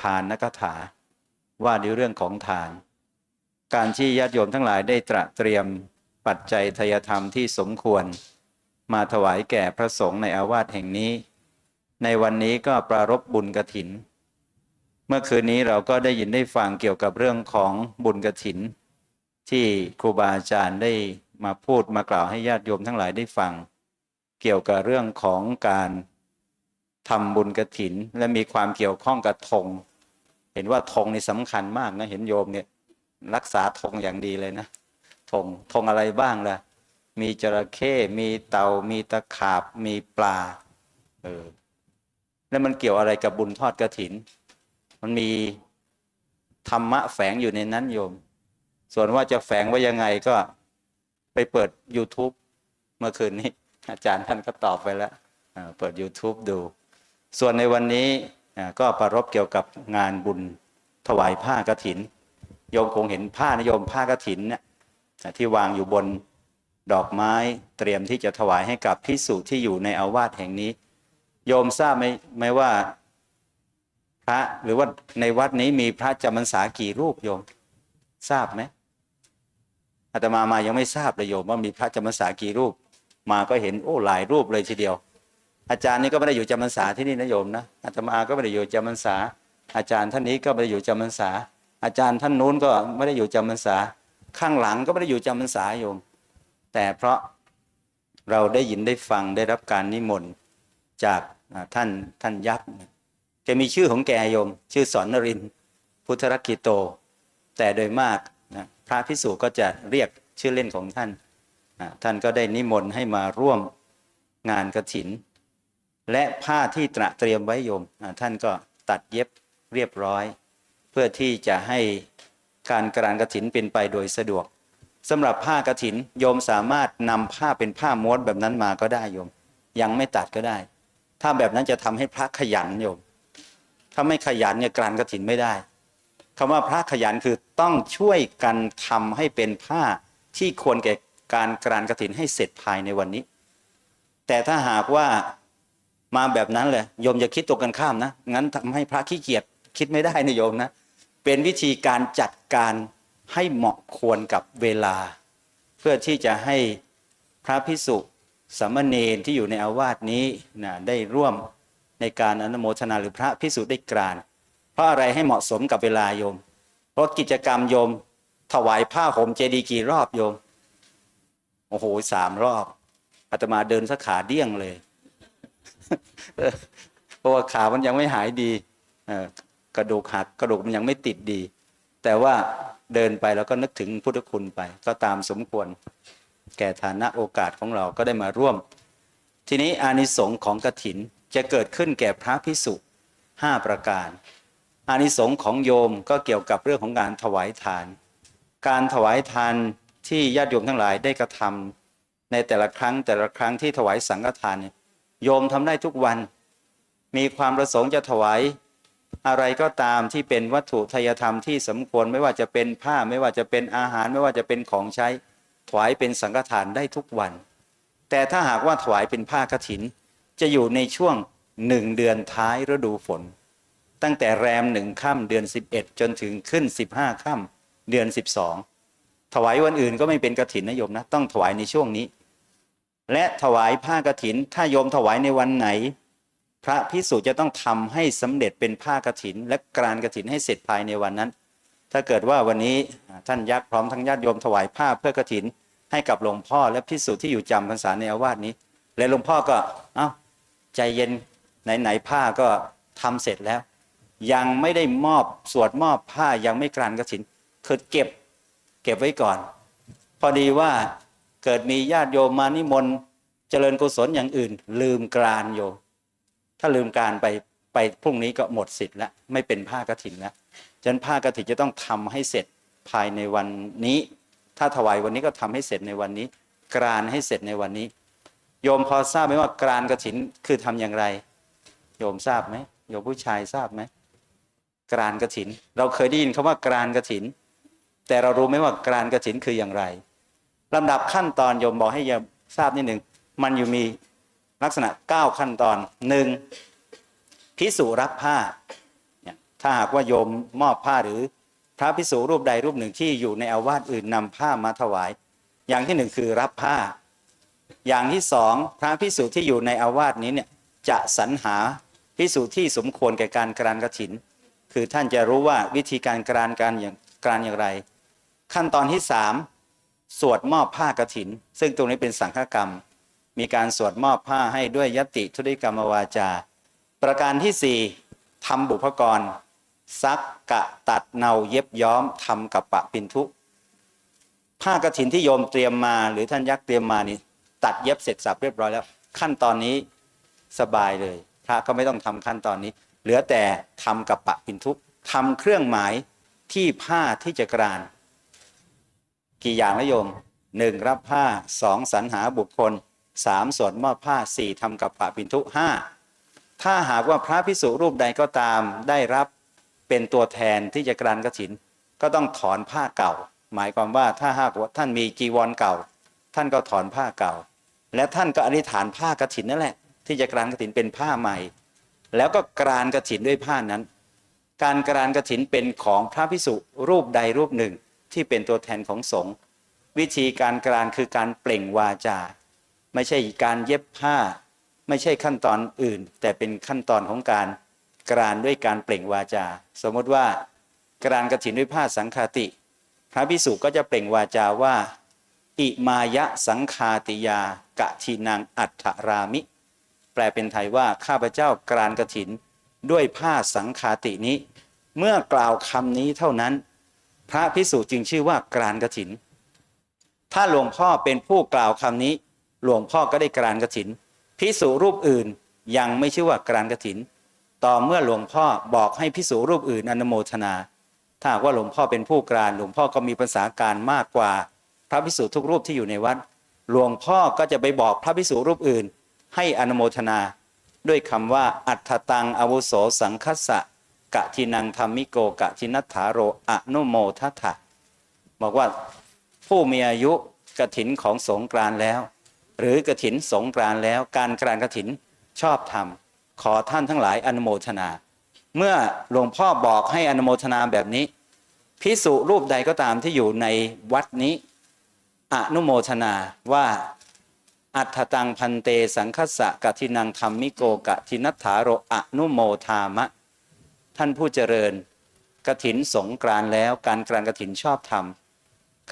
ทานนักถา ว่าในเรื่องของทาน การที่ญาติโยมทั้งหลายได้ตระเตรียมปัจจัยทายธรรมที่สมควร มาถวายแก่พระสงฆ์ในอาวาสแห่งนี้ ในวันนี้ก็ปรารบบุญกระถิน เมื่อคืนนี้เราก็ได้ยินได้ฟังเกี่ยวกับเรื่องของบุญกระถิน ที่ครูบาอาจารย์ได้มาพูดมากล่าวให้ญาติโยมทั้งหลายได้ฟัง เกี่ยวกับเรื่องของการ ทำบุญกระถิน และมีความเกี่ยวข้องกับธงเห็นว่าธงนี่สำคัญมากนะเห็นโยมเนี่ยรักษาธงอย่างดีเลยนะธงธงอะไรบ้างล่ะ มีจระเข้มีเต่ามีตะขาบมีปลาเออแล้วมันเกี่ยวอะไรกับบุญทอดกระถิน มันมีธรรมะแฝงอยู่ในนั้นโยม ส่วนว่าจะแฝงไว้ยังไงก็ไปเปิด YouTube เมื่อคืนนี้ อาจารย์ท่านก็ตอบไปแล้วอ่าเปิด YouTube ดู ส่วนในวันนี้ก็ประรบเกี่ยวกับงานบุญถวายผ้ากฐิน โยมคงเห็นผ้านะโยมผ้ากฐินเนี่ยที่วางอยู่บนดอกไม้เตรียมที่จะถวายให้กับพิสุที่อยู่ในอาวาสแห่งนี้ โยมทราบไหมไหมว่าพระหรือว่าในวัดนี้มีพระจำพรรษากี่รูปโยม ทราบไหมอาตมามายังไม่ทราบเลยโยมว่ามีพระจำพรรษากี่รูป มาก็เห็นโอ้หลายรูปเลยทีเดียว อาจารย์นี่ก็ไม่ได้อยู่จำพรรษาที่นี่นะโยมนะอาตมาก็ไม่ได้อยู่จำพรรษา อาจารย์ท่านนี้ก็ไม่ได้อยู่จำพรรษา อาจารย์ท่านนู้นก็ไม่ได้อยู่จำพรรษา ข้างหลังก็ไม่ได้อยู่จำพรรษาโยม แต่เพราะเราได้ยินได้ฟังได้รับการนิมนต์จากท่านท่านยักษ์แกมีชื่อของแกโยม ชื่อสอนนรินพุทธรักกิโต แต่โดยมากนะพระพิสุก็จะเรียกชื่อเล่นของท่าน ท่านก็ได้นิมนต์ให้มาร่วมงานกระถิน และผ้าที่ตระเตรียมไว้โยมท่านก็ตัดเย็บเรียบร้อย เพื่อที่จะให้การกรานกระถินเป็นไปโดยสะดวกสำหรับผ้ากระถินโยมสามารถนำผ้าเป็นผ้าม้วนแบบนั้นมาก็ได้โยม ยังไม่ตัดก็ได้ ถ้าแบบนั้นจะทำให้พระขยันโยม ถ้าไม่ขยันเนี่ยกรานกระถินไม่ได้คำว่าพระขยันคือต้องช่วยกันทำให้เป็นผ้าที่ควรแก่การกรานกระถินให้เสร็จภายในวันนี้ แต่ถ้าหากว่า มาแบบนั้นเลยโยมจะคิดตรงกันข้ามนะงั้นทำให้พระขี้เกียจคิดไม่ได้นะโยมนะเป็นวิธีการจัดการให้เหมาะควรกับเวลา เพื่อที่จะให้พระพิสุสามเณรที่อยู่ในอาวาสนี้นะได้ร่วมในการอนุโมทนาหรือพระพิสุได้กราน เพราะอะไรให้เหมาะสมกับเวลาโยม เพราะกิจกรรมโยม ถวายผ้าห่มเจดีย์กี่รอบโยมโอ้โหสามรอบอาตมาเดินสักขาเดี้ยงเลย เพราะว่าขามันยังไม่หายดีกระดูกหักกระดูกมันยังไม่ติดดี แต่ว่าเดินไปแล้วก็นึกถึงพุทธคุณไป ก็ตามสมควร แก่ฐานะโอกาสของเราก็ได้มาร่วม ทีนี้อานิสงส์ของกถินจะเกิดขึ้นแก่พระพิสุห้าประการ อานิสงส์ของโยมก็เกี่ยวกับเรื่องของการถวายทาน การถวายทานที่ญาติโยมทั้งหลายได้กระทำในแต่ละครั้งแต่ละครั้งที่ถวายสังฆทานเนี่ย โยมทำได้ทุกวัน มีความประสงค์จะถวายอะไรก็ตามที่เป็นวัตถุทายธรรมที่สมควรไม่ว่าจะเป็นผ้าไม่ว่าจะเป็นอาหารไม่ว่าจะเป็นของใช้ถวายเป็นสังฆทานได้ทุกวัน แต่ถ้าหากว่าถวายเป็นผ้ากฐิน จะอยู่ในช่วงหนึ่งเดือนท้ายฤดูฝน ตั้งแต่แรมหนึ่งค่ำเดือน 11 จนถึงขึ้น 15ค่ำเดือน 12 ถวายวันอื่นก็ไม่เป็นกฐินนะโยมนะ ต้องถวายในช่วงนี้ และถวายผ้ากฐิน ถ้าโยมถวายในวันไหน พระพิสุจะต้องทำให้สำเร็จเป็นผ้ากฐิน และกรานกฐินให้เสร็จภายในวันนั้น ถ้าเกิดว่าวันนี้ท่านยักษ์พร้อมทั้งญาติโยมถวายผ้าเพื่อกฐิน ให้กับหลวงพ่อและพิสุที่อยู่จำพรรษาในอาวาสนี้ และหลวงพ่อก็เอ้าใจเย็นไหนๆผ้าก็ทำเสร็จแล้ว ยังไม่ได้มอบสวดมอบผ้ายังไม่กรานกฐินคือเก็บเก็บไว้ก่อน พอดีว่า เกิดมีญาติโยมมานิมนต์เจริญกุศลอย่างอื่น ลืมกรานโยมถ้าลืมการไปไปพรุ่งนี้ก็หมดสิทธิ์แล้วไม่เป็นผ้ากฐินแล้วฉะนั้นผ้ากฐินจะต้องทำให้เสร็จภายในวันนี้ ถ้าถวายวันนี้ก็ทำให้เสร็จในวันนี้ กรานให้เสร็จในวันนี้ โยมพอทราบไหมว่ากรานกฐินคือทำอย่างไร โยมทราบไหมโยมผู้ชายทราบไหมกรานกฐิน เราเคยได้ยินคำว่ากรานกฐิน แต่เรารู้ไหมว่ากรานกฐินคืออย่างไร ลำดับขั้นตอนโยมบอกให้โยมทราบนิดหนึ่งมันอยู่มีลักษณะ 9 ขั้นตอนหนึ่งพิสูรับผ้าเนี่ยถ้าหากว่าโยมมอบผ้าหรือพระพิสุรูปใดรูปหนึ่งที่อยู่ในอาวาสอื่นนำผ้ามาถวาย อย่างที่หนึ่งคือรับผ้า อย่างที่สองพระพิสุที่อยู่ในอาวาสนี้เนี่ยจะสรรหาพิสุที่สมควรแก่การกรานกฐิน คือท่านจะรู้ว่าวิธีการกรานการอย่างกรานอย่างไร ขั้นตอนที่สาม สวดมอบผ้ากฐิน ซึ่งตรงนี้เป็นสังฆกรรม มีการสวดมอบผ้าให้ด้วยยติทุติกรรมวาจา ประการที่สี่ทำบุพกร ซักกะตัดเนาเย็บย้อมทำกับปะปินทุ ผ้ากฐินที่โยมเตรียมมาหรือท่านยักษ์เตรียมมานี่ตัดเย็บเสร็จสับเรียบร้อยแล้ว ขั้นตอนนี้สบายเลยพระก็ไม่ต้องทำขั้นตอนนี้ เหลือแต่ทำกับปะปินทุทำเครื่องหมายที่ผ้าที่จะกราน กี่อย่างนะโยมหนึ่งรับผ้าสองสรรหาบุคคลสามสวดมอบผ้าสี่ทำกับปะปินทุห้าถ้าหากว่าพระพิสุรูปใดก็ตามได้รับเป็นตัวแทนที่จะกรานกฐิน ก็ต้องถอนผ้าเก่า หมายความว่าถ้าหากว่าท่านมีจีวรเก่า ท่านก็ถอนผ้าเก่า และท่านก็อธิษฐานผ้ากฐินนั่นแหละ ที่จะกรานกฐินเป็นผ้าใหม่ แล้วก็กรานกฐินด้วยผ้านั้น การกรานกฐินเป็นของพระพิสุรูปใดรูปหนึ่ง ที่เป็นตัวแทนของสงฆ์วิธีการกรานคือการเปล่งวาจา ไม่ใช่การเย็บผ้า ไม่ใช่ขั้นตอนอื่น แต่เป็นขั้นตอนของการกรานด้วยการเปล่งวาจา สมมติว่ากรานกฐินด้วยผ้าสังฆาติ พระพิสุก็จะเปล่งวาจาว่า อิมายะสังคาติยากะทินังอัฏฐรามิ แปลเป็นไทยว่าข้าพเจ้ากรานกฐินด้วยผ้าสังคาตินี้ เมื่อกล่าวคำนี้เท่านั้น พระพิสุจึงชื่อว่ากรานกฐิน ถ้าหลวงพ่อเป็นผู้กล่าวคำนี้ หลวงพ่อก็ได้กรานกฐินพิสุรูปอื่นยังไม่ชื่อว่ากรานกฐิน ต่อเมื่อหลวงพ่อบอกให้พิสุรูปอื่น อนโมทนา ถ้าว่าหลวงพ่อเป็นผู้กรานหลวงพ่อก็มีภาษาการมากกว่า พระพิสุทุกรูปที่อยู่ในวัด หลวงพ่อก็จะไปบอกพระพิสุรูปอื่น ให้อนโมทนา ด้วยคำว่าอัฏฐตังอวุโสสังคัสสะ กะทินังธรรมิโกกะทินัฏฐาโรอนุโมทัฏฐะบอกว่าผู้มีอายุกะถินของสงกรานแล้ว หรือกะถินสงกรานแล้ว การกรานกะถินชอบธรรม ขอท่านทั้งหลายอนุโมทนา เมื่อหลวงพ่อบอกให้อนุโมทนาแบบนี้พิสุรูปใดก็ตามที่อยู่ในวัดนี้ อนุโมทนาว่าอัฏฐตังพันเตสังคสะกะทินังธรรมิโกกะทินัฏฐาโรอนุโมทามะ ท่านผู้เจริญกระถินสงกรานแล้วการกรานกระถินชอบธรรม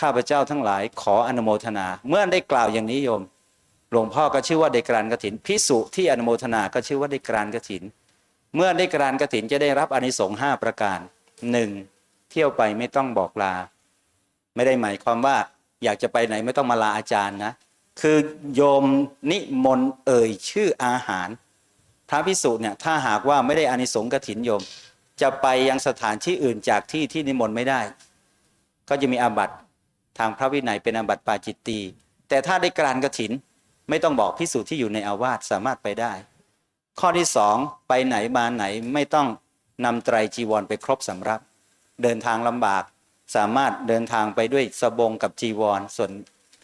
ข้าพเจ้าทั้งหลายขออนุโมทนา เมื่อได้กล่าวอย่างนี้โยม หลวงพ่อก็ชื่อว่าได้กรานกระถินพิสุที่อนุโมทนาก็ชื่อว่าได้กรานกระถิน เมื่อได้กรานกระถินจะได้รับอนิสงส์ห้าประการหนึ่งเที่ยวไปไม่ต้องบอกลา ไม่ได้หมายความว่าอยากจะไปไหนไม่ต้องมาลาอาจารย์นะ คือโยมนิมนต์เอ่ยชื่ออาหาร พระพิสุเนี่ยถ้าหากว่าไม่ได้อานิสงส์กระถินโยม จะไปยังสถานที่อื่นจากที่ที่นิมนต์ไม่ได้ ก็จะมีอาบัติทางพระวินัยเป็นอาบัติปาจิตตีแต่ถ้าได้กรานกถินไม่ต้องบอกพิสูจน์ที่อยู่ในอาวาสสามารถไปได้ ข้อที่สองไปไหนมาไหนไม่ต้องนำไตรจีวรไปครบสำรับ เดินทางลำบากสามารถเดินทางไปด้วยสบงกับจีวร ส่วน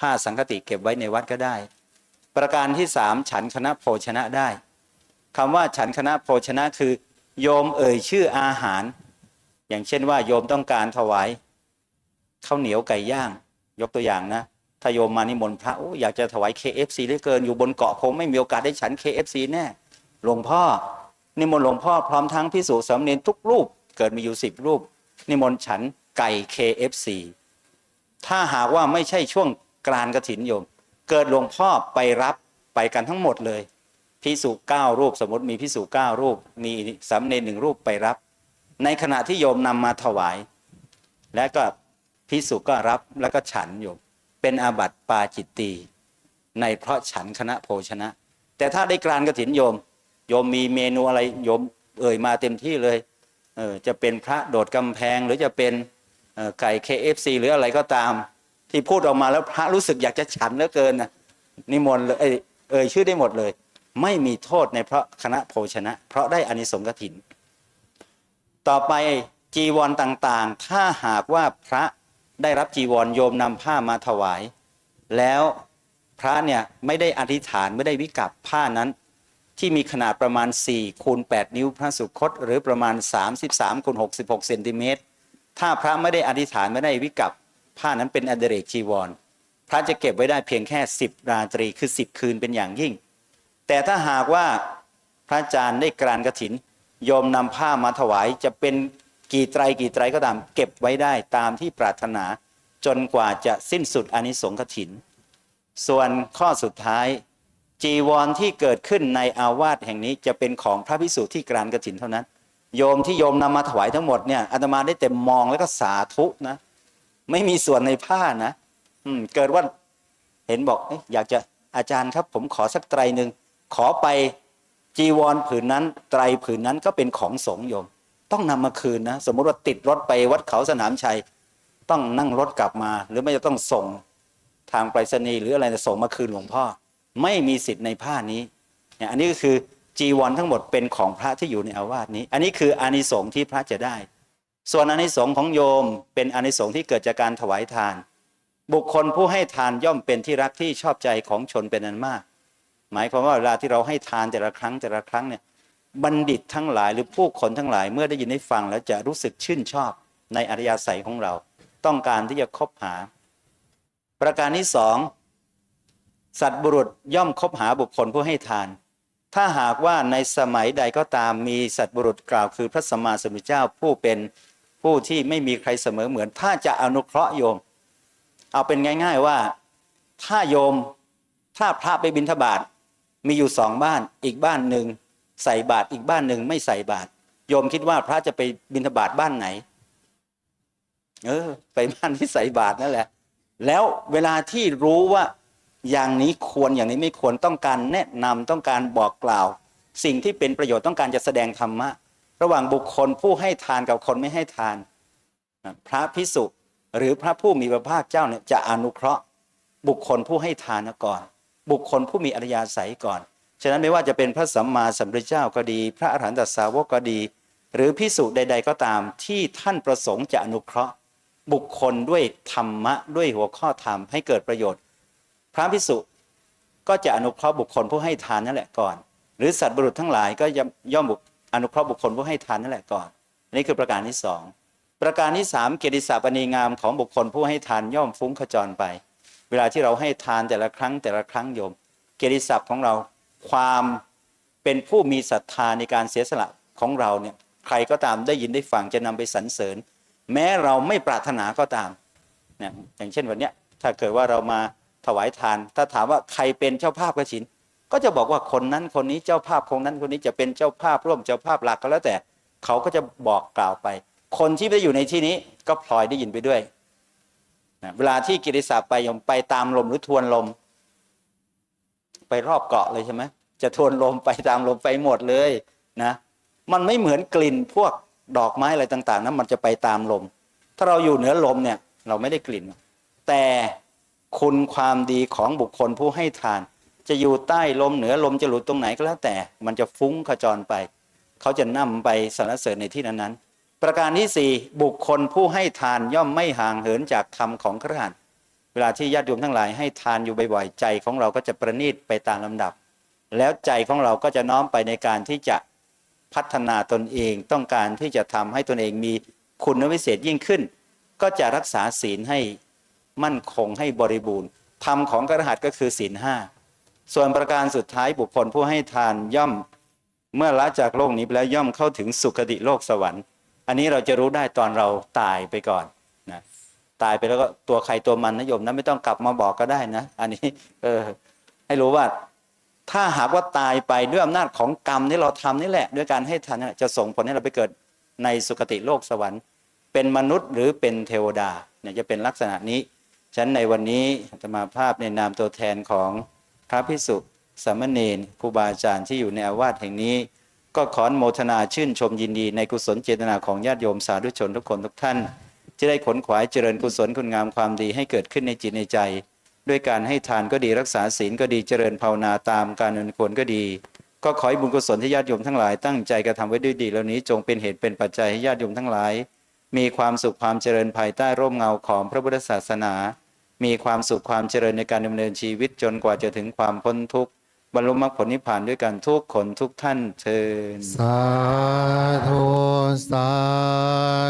ผ้าสังคติเก็บไว้ในวัดก็ได้ ประการที่สามฉันคณะโภชนะได้คำว่าฉันคณะโภชนะคือ โยมเอ่ยชื่ออาหาร อย่างเช่นว่าโยมต้องการถวายข้าวเหนียวไก่ย่าง ยกตัวอย่างนะ ถ้าโยมมานิมนต์พระอยากจะถวาย KFC เหลือเกินอยู่บนเกาะคงไม่มีโอกาสได้ฉัน KFC แน่หลวงพ่อ นิมนต์หลวงพ่อพร้อมทั้งพิสูจน์สามเณรทุกรูป เกิดมีอยู่สิบรูป นิมนต์ฉันไก่ KFC ถ้าหากว่าไม่ใช่ช่วงกรานกระถินโยม เกิดหลวงพ่อไปรับไปกันทั้งหมดเลย พิสุเก้ารูป สมมติมีพิสุเก้ารูป มีสามเณรหนึ่งรูปไปรับ ในขณะที่โยมนำมาถวาย และก็พิสุก็รับแล้วก็ฉันโยมเป็นอาบัติปาจิตตีในเพราะฉันคณะโภชนะ แต่ถ้าได้กรานกระถินโยม โยมมีเมนูอะไรโยมเอ่ยมาเต็มที่เลยเออจะเป็นพระโดดกำแพงหรือจะเป็นเอ่อไก่ KFC หรืออะไรก็ตาม ที่พูดออกมาแล้วพระรู้สึกอยากจะฉันเหลือเกินนะนิมนต์เลยเอ่ยชื่อได้หมดเลย ไม่มีโทษในเพราะคณะโภชนะ เพราะได้อานิสงส์กถิน ต่อไปจีวรต่างๆ ถ้าหากว่าพระได้รับจีวรโยมนำผ้ามาถวาย แล้วพระเนี่ยไม่ได้อธิษฐานไม่ได้วิกับผ้านั้น ที่มีขนาดประมาณ4คูณ8นิ้วพระสุคต หรือประมาณ 33คูณ66เซนติเมตรถ้าพระไม่ได้อธิษฐานไม่ได้วิกับผ้านั้นเป็นอดิเรกจีวร พระจะเก็บไว้ได้เพียงแค่ 10 ราตรีคือ 10 คืนเป็นอย่างยิ่ง แต่ถ้าหากว่าพระอาจารย์ได้กรานกระถินโยมนำผ้ามาถวายจะเป็นกี่ไตรกี่ไตรก็ตาม เก็บไว้ได้ตามที่ปรารถนาจนกว่าจะสิ้นสุดอนิสงส์กถิน ส่วนข้อสุดท้าย จีวรที่เกิดขึ้นในอาวาสแห่งนี้จะเป็นของพระพิสุที่กรานกถินเท่านั้น โยมที่โยมนำมาถวายทั้งหมดเนี่ยอาตมาได้แต่มองแล้วก็สาธุนะ ไม่มีส่วนในผ้านะ อืมเกิดว่าเห็นบอกเอ๊ะอยากจะอาจารย์ครับ ผมขอสักไตรหนึ่ง ขอไปจีวรผืนนั้น ไตรผืนนั้นก็เป็นของสงโยม ต้องนำมาคืนนะ สมมุติว่าติดรถไปวัดเขาสนามชัย ต้องนั่งรถกลับมา หรือไม่จะต้องส่งทางไปรษณีย์หรืออะไรจะส่งมาคืนหลวงพ่อ ไม่มีสิทธิ์ในผ้านี้เนี่ยอันนี้ก็คือจีวรทั้งหมดเป็นของพระที่อยู่ในอาวาสนี้ อันนี้คืออานิสงส์ที่พระจะได้ ส่วนอานิสงส์ของโยม เป็นอานิสงส์ที่เกิดจากการถวายทาน บุคคลผู้ให้ทานย่อมเป็นที่รักที่ชอบใจของชนเป็นอันมาก หมายความว่าเวลาที่เราให้ทานแต่ละครั้งแต่ละครั้งเนี่ยบัณฑิตทั้งหลายหรือผู้คนทั้งหลายเมื่อได้ยินได้ฟังแล้วจะรู้สึกชื่นชอบในอริยสัยของเรา ต้องการที่จะคบหา ประการที่สองสัตว์บุรุษย่อมคบหาบุคคลผู้ให้ทาน ถ้าหากว่าในสมัยใดก็ตามมีสัตว์บุรุษกล่าวคือพระสัมมาสัมพุทธเจ้าผู้เป็นผู้ที่ไม่มีใครเสมอเหมือน ถ้าจะอนุเคราะห์โยม เอาเป็นง่าย ๆว่าถ้าโยมถ้าพระไปบิณฑบาต มีอยู่สองบ้าน อีกบ้านหนึ่งใส่บาตรอีกบ้านหนึ่งไม่ใส่บาตรโยมคิดว่าพระจะไปบิณฑบาตบ้านไหน เออ ไปบ้านที่ใส่บาตรนั่นแหละ แล้วเวลาที่รู้ว่าอย่างนี้ควรอย่างนี้ไม่ควรต้องการแนะนำต้องการบอกกล่าว สิ่งที่เป็นประโยชน์ต้องการจะแสดงธรรมะ ระหว่างบุคคลผู้ให้ทานกับคนไม่ให้ทาน พระพิสุหรือพระผู้มีพระภาคเจ้าเนี่ยจะอนุเคราะห์ บุคคลผู้ให้ทานก่อน บุคคลผู้มีอริยาศัยก่อน ฉะนั้นไม่ว่าจะเป็นพระสัมมาสัมพุทธเจ้าก็ดี พระอรหันตสาวกก็ดี หรือพิสุใด ๆ ก็ตามที่ท่านประสงค์จะอนุเคราะห์ บุคคลด้วยธรรมะด้วยหัวข้อธรรมให้เกิดประโยชน์ พระพิสุก็จะอนุเคราะห์บุคคลผู้ให้ทานนั่นแหละก่อน หรือสัตว์บุรุษทั้งหลายก็ย่อมอนุเคราะห์บุคคลผู้ให้ทานนั่นแหละก่อนนี่คือประการที่สองประการที่สามเกียรติศัพท์อนีงามของบุคคลผู้ให้ทานย่อมฟุ้งขจรไป เวลาที่เราให้ทานแต่ละครั้งแต่ละครั้งโยม เกียรติศัพท์ของเราความเป็นผู้มีศรัทธาในการเสียสละของเราเนี่ยใครก็ตามได้ยินได้ฟังจะนำไปสรรเสริญ แม้เราไม่ปรารถนาก็ตามเนี่ยอย่างเช่นวันเนี้ยถ้าเกิดว่าเรามาถวายทาน ถ้าถามว่าใครเป็นเจ้าภาพกระถิน ก็จะบอกว่าคนนั้นคนนี้เจ้าภาพคนนั้นคนนี้จะเป็นเจ้าภาพร่วมเจ้าภาพหลักก็แล้วแต่เขาก็จะบอกกล่าวไป คนที่ไม่ได้อยู่ในที่นี้ก็พลอยได้ยินไปด้วย นะเวลาที่กิติศัพท์ไปยมไปตามลมหรือทวนลม ไปรอบเกาะเลยใช่ไหมจะทวนลมไปตามลมไปหมดเลยนะมันไม่เหมือนกลิ่นพวกดอกไม้อะไรต่างๆนะมันจะไปตามลม ถ้าเราอยู่เหนือลมเนี่ย เราไม่ได้กลิ่น แต่คุณความดีของบุคคลผู้ให้ทาน จะอยู่ใต้ลมเหนือลมจะหลุดตรงไหนก็แล้วแต่ มันจะฟุ้งขจรไป เขาจะนำไปสรรเสริญในที่นั้นๆ ประการที่สี่บุคคลผู้ให้ทานย่อมไม่ห่างเหินจากธรรมของครหัสเวลาที่ญาติโยมทั้งหลายให้ทานอยู่บ่อยๆใจของเราก็จะประณีตไปตามลำดับ แล้วใจของเราก็จะน้อมไปในการที่จะพัฒนาตนเองต้องการที่จะทำให้ตนเองมีคุณวิเศษยิ่งขึ้น ก็จะรักษาศีลให้มั่นคงให้บริบูรณ์ธรรมของกระหัสก็คือศีลห้าส่วนประการสุดท้ายบุคคลผู้ให้ทานย่อม เมื่อละจากโลกนี้ไปแล้วย่อมเข้าถึงสุคติโลกสวรรค์ อันนี้เราจะรู้ได้ตอนเราตายไปก่อนนะตายไปแล้วก็ตัวใครตัวมันนะโยมนะไม่ต้องกลับมาบอกก็ได้นะ อันนี้เออให้รู้ว่าถ้าหากว่าตายไปด้วยอำนาจของกรรมที่เราทำนี่แหละ ด้วยการให้ทานจะส่งผลให้เราไปเกิดในสุคติโลกสวรรค์ เป็นมนุษย์หรือเป็นเทวดาเนี่ยจะเป็นลักษณะนี้ฉันในวันนี้จะมาภาพในนามตัวแทนของพระพิสุสามเณรครูบาอาจารย์ที่อยู่ในอาวาสแห่งนี้ ก็ขออนุโมทนาชื่นชมยินดีในกุศลเจตนาของญาติโยมสาธุชนทุกคนทุกท่าน จะได้ขนขวายเจริญกุศลคุณงามความดีให้เกิดขึ้นในจิตในใจ ด้วยการให้ทานก็ดีรักษาศีลก็ดีเจริญภาวนาตามการอนุควรก็ดี ก็ขอให้บุญกุศลที่ญาติโยมทั้งหลายตั้งใจกระทำไว้ด้วยดีเหล่านี้จงเป็นเหตุเป็นปัจจัยให้ญาติโยมทั้งหลาย มีความสุขความเจริญภายใต้ร่มเงาของพระพุทธศาสนา มีความสุขความเจริญในการดำเนินชีวิตจนกว่าจะถึงความพ้นทุกข์ บรรลุมรรคผลนิพพานด้วยกันทุกคนทุกท่านเชิญสาธุสา